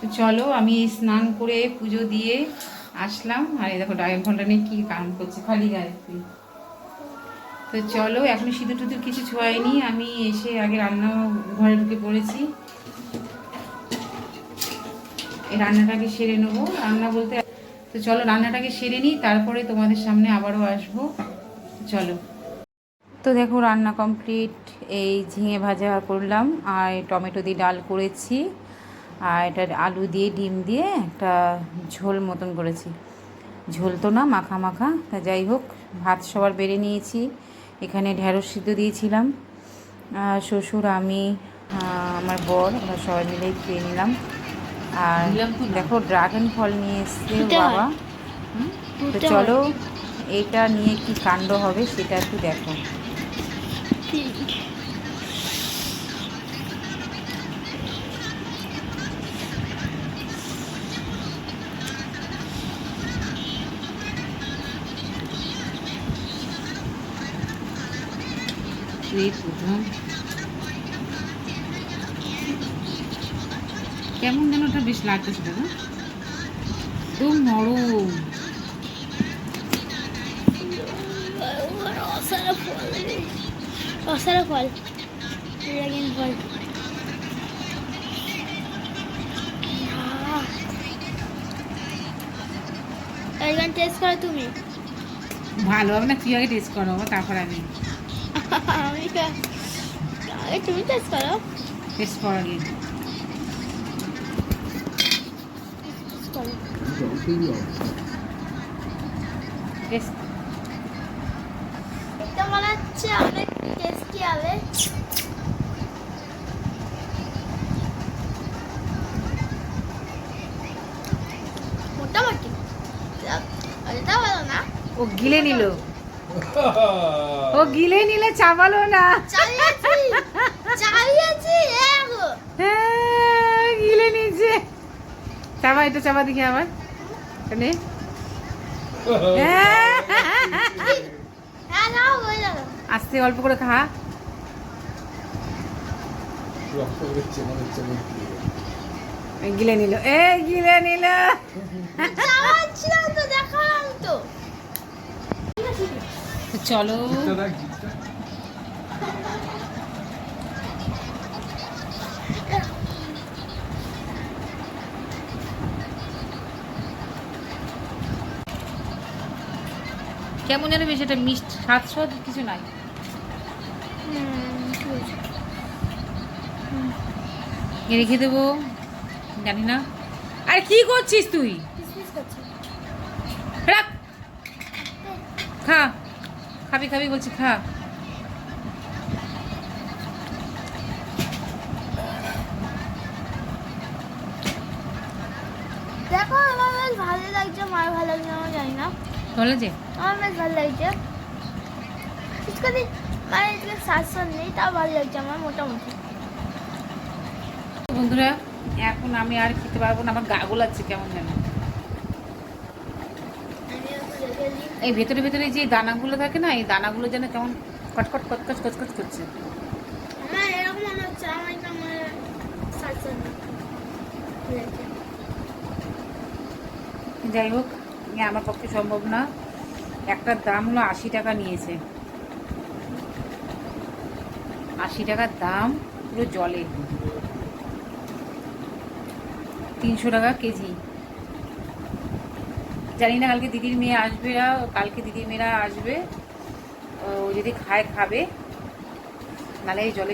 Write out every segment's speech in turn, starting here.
তো চলো, আমি স্নান করে পুজো দিয়ে আসলাম। আর এই দেখো ড্রাগন ফলটা নিয়ে কী কাম করছে, খালি গায়ে তো চলো এখনও সিঁদুর টুদুর কিছু ছোঁয়াইনি। আমি এসে আগে রান্না ঘরে ঢুকে পড়েছি। এই রান্নাটাকে সেরে নেব। রান্না বলতে, তো চলো, রান্নাটাকে সেরে নিই, তারপরে তোমাদের সামনে আবারও আসব। চলো। তো দেখো, রান্না কমপ্লিট। এই ঝিঙে ভাজা করলাম, আর টমেটো দিয়ে ডাল করেছি। আর এটা আলু দিয়ে ডিম দিয়ে একটা ঝোল মতন করেছি। ঝোল তো না মাখা মাখা। তা যাই হোক ভাত সবার বেড়ে নিয়েছি। এখানে ঢেঁড়স সিদ্ধ দিয়েছিলাম। শ্বশুর আমি আমার বর ওরা সবাই মিলেই খেয়ে নিলাম। আর দেখো ড্রাগন ফল নিয়ে এসছে। বাবা। তো চলো এটা নিয়ে কি কাণ্ড হবে সেটা একটু দেখো। কেমন যেন ওটা বেশ লাগতেছে দাদা একদম নরম। ফল ফল ফল টেস্ট করো তুমি। ভালো হবে না তুই আগে টেস্ট করো? তারপর আমি আগে তুমি টেস্ট করো টেস্ট কর আগে টেস্ট এটা মনে হচ্ছে অনেক টেস্টি হবে মোটামুটি এটা ভালো না ও গিলে নিল ও গিলে নিলে চাবালো না। হ্যাঁ, গিলে নিচ্ছে চাবা এটা চাবা দেখি আবার। এখানে হ্যাঁ। আস্তে অল্প করে খা। গিলে নিল এ গিলে নিল। তো দেখালাম তো। চলো। কেমন যেন বেশ এটা মিষ্টি স্বাদ কিছু নাই। রেখে দেবো, জানি না। আরে কি করছিস তুই রাখ খা খাবি খাবি বলছি খা। দেখো আমার বেশ ভালো লাগছে মার ভালো লাগছে আমার জানি না। আমার বেশ ভালো লাগছে। মানে এদিকে শাসন নেই তাও ভালো লাগছে আমার মোটামুটি। বন্ধুরা এখন আমি আর খেতে পারব না আমার গা গোলাচ্ছে কেমন যেন আমি একটু রেখে দিই এই ভেতরে ভেতরে যে দানাগুলো থাকে না এই দানাগুলো যেন কেমন কটকট কটকচ কচকচ করছে। যাই হোক এ আমার পক্ষে সম্ভব না। একটার দাম হলো আশি টাকা নিয়েছে। আশি টাকার দাম পুরো জলে। তিনশো টাকা কেজি। জানি না, কালকে দিদির মেয়ে আসবে না, কালকে দিদির মেয়েরা আসবে। ও যদি খায়, খাবে। নাহলে এই জলে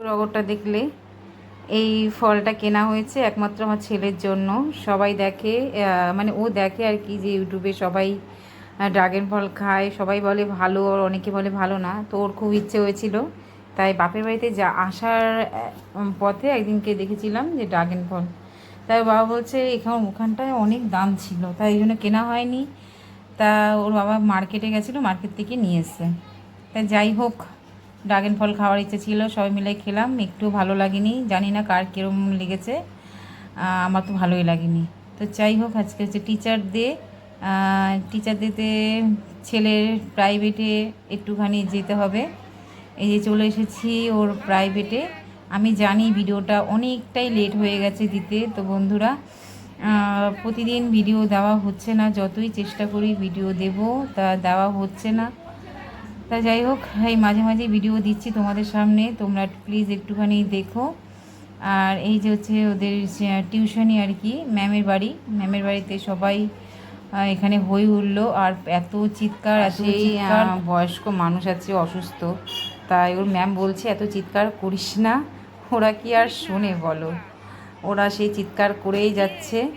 রগরটা দেখলে এই ফলটা কেনা হয়েছে একমাত্র আমার ছেলের জন্য। সবাই দেখে মানে ও দেখে আর কি যে ইউটিউবে সবাই ড্রাগন ফল খায়। সবাই বলে ভালো আর অনেকে বলে ভালো না। তো ওর খুব ইচ্ছে হয়েছিল। তাই বাপের বাড়িতে যা আসার পথে একদিনকে দেখেছিলাম যে ড্রাগন ফল। তাই বাবা বলছে, এখানে ওখানটায় অনেক দাম ছিল, তাই এই জন্য কেনা হয়নি। তা ওর বাবা মার্কেটে গেছিল, মার্কেট থেকে নিয়ে এসছে। তাই যাই হোক ড্রাগন ফল খাওয়ার ইচ্ছে ছিল, সবাই মিলে খেলাম, একটু ভালো লাগেনি, জানি না কার কীরকম লেগেছে আমার তো ভালোই লাগেনি। তো যাই হোক, আজকে হচ্ছে টিচার ডে টিচার ডেতে ছেলের প্রাইভেটে একটুখানি যেতে হবে। এই যে চলে এসেছি ওর প্রাইভেটে আমি জানি ভিডিওটা অনেকটাই লেট হয়ে গেছে দিতে তো বন্ধুরা প্রতিদিন ভিডিও দেওয়া হচ্ছে না যতই চেষ্টা করি ভিডিও দেব তা দেওয়া হচ্ছে না। তা যাই হোক এই মাঝে মাঝে ভিডিও দিচ্ছি তোমাদের সামনে তোমরা প্লিজ একটুখানি দেখো। আর এই যে হচ্ছে ওদের টিউশনি আর কি ম্যামের বাড়ি ম্যামের বাড়িতে সবাই এখানে হই উঠল আর এত চিৎকার চিৎকার বয়স্ক মানুষ আছে অসুস্থ তাই ওর ম্যাম বলছে এত চিৎকার করিস না। ওরা কি আর শোনে বলো? ওরা সেই চিৎকার করেই যাচ্ছে।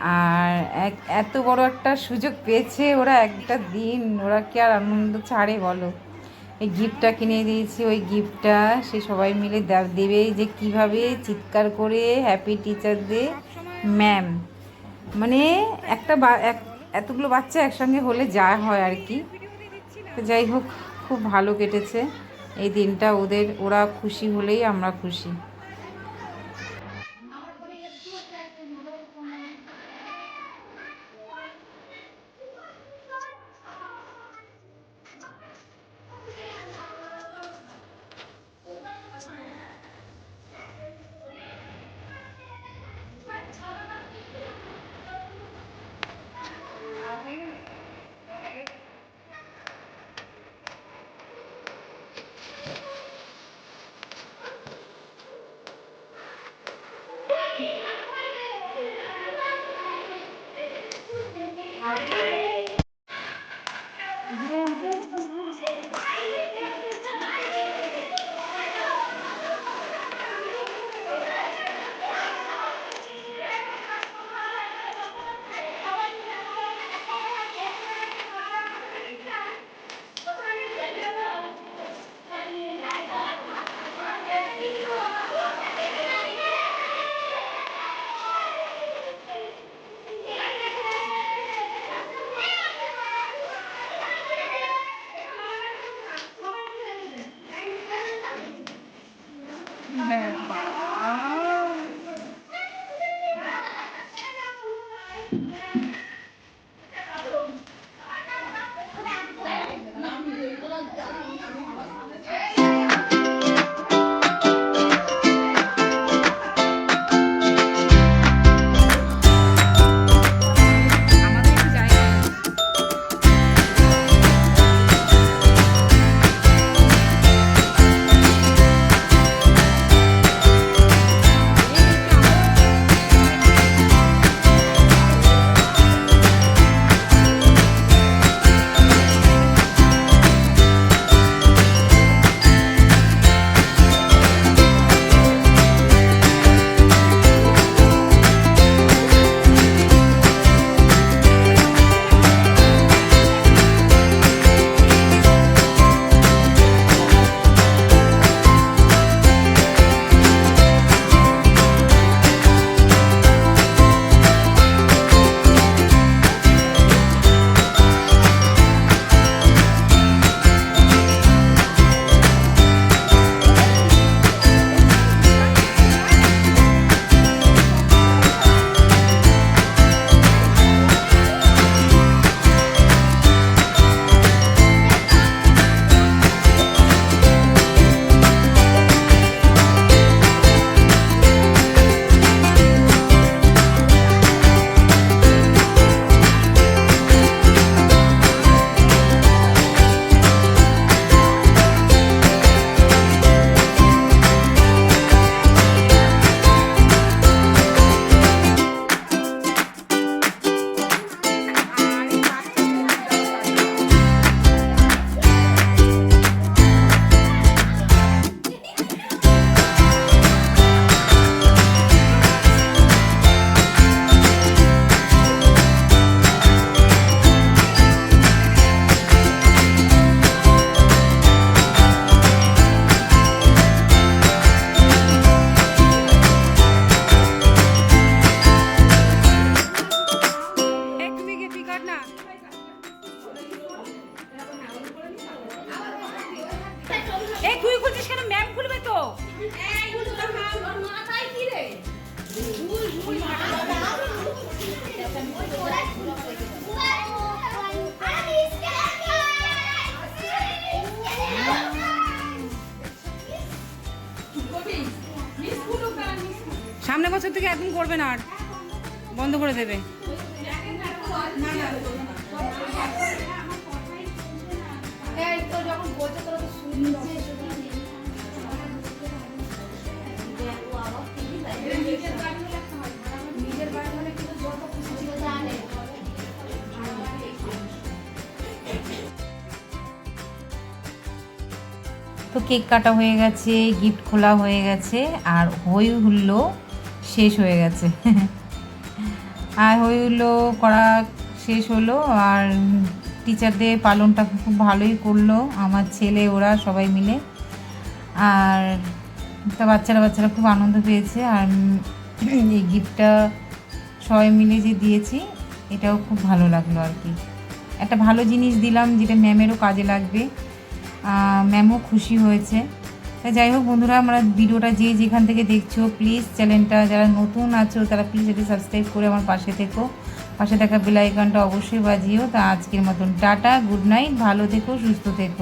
আর এক, এত বড় একটা সুযোগ পেয়েছে ওরা একটা দিন। ওরা কি আর আনন্দ ছাড়ে বলো? এই গিফটটা কিনে দিয়েছি, ওই গিফটটা সে সবাই মিলে দে- দেবে যে কীভাবে চিৎকার করে হ্যাপি টিচার ডে ম্যাম মানে একটা এতগুলো বাচ্চা একসঙ্গে হলে যা হয় আর কি। তো যাই হোক, খুব ভালো কেটেছে। এই দিনটা ওদের ওরা খুশি হলেই আমরা খুশি। Yeah. সামনে বছর থেকে একদম করবে না আর। বন্ধ করে দেবে। কেক কাটা হয়ে গেছে গিফট খোলা হয়ে গেছে, আর হই হুল্লো শেষ হয়ে গেছে। আর হই হুল্লো করা শেষ হলো, আর টিচারদের পালনটা খুব ভালোই করল, আমার ছেলে, ওরা সবাই মিলে। আর তা বাচ্চারা বাচ্চারা খুব আনন্দ পেয়েছে, আর এই গিফটটা সবাই মিলে যে দিয়েছি, এটাও খুব ভালো লাগল আর কি। একটা ভালো জিনিস দিলাম, যেটা ম্যামেরও কাজে লাগবে। ম্যামও খুশি হয়েছে। যাই হোক বন্ধুরা, আমরা ভিডিওটা যে যেখান থেকে দেখছ প্লিজ চ্যানেলটা যারা নতুন আছো, তারা প্লিজ এটি সাবস্ক্রাইব করে আমার পাশে থেকো। পাশে থাকা বেল আইকনটা অবশ্যই বাজিও। তা আজকের মতন, টাটা গুড নাইট ভালো থেকো, সুস্থ থেকো।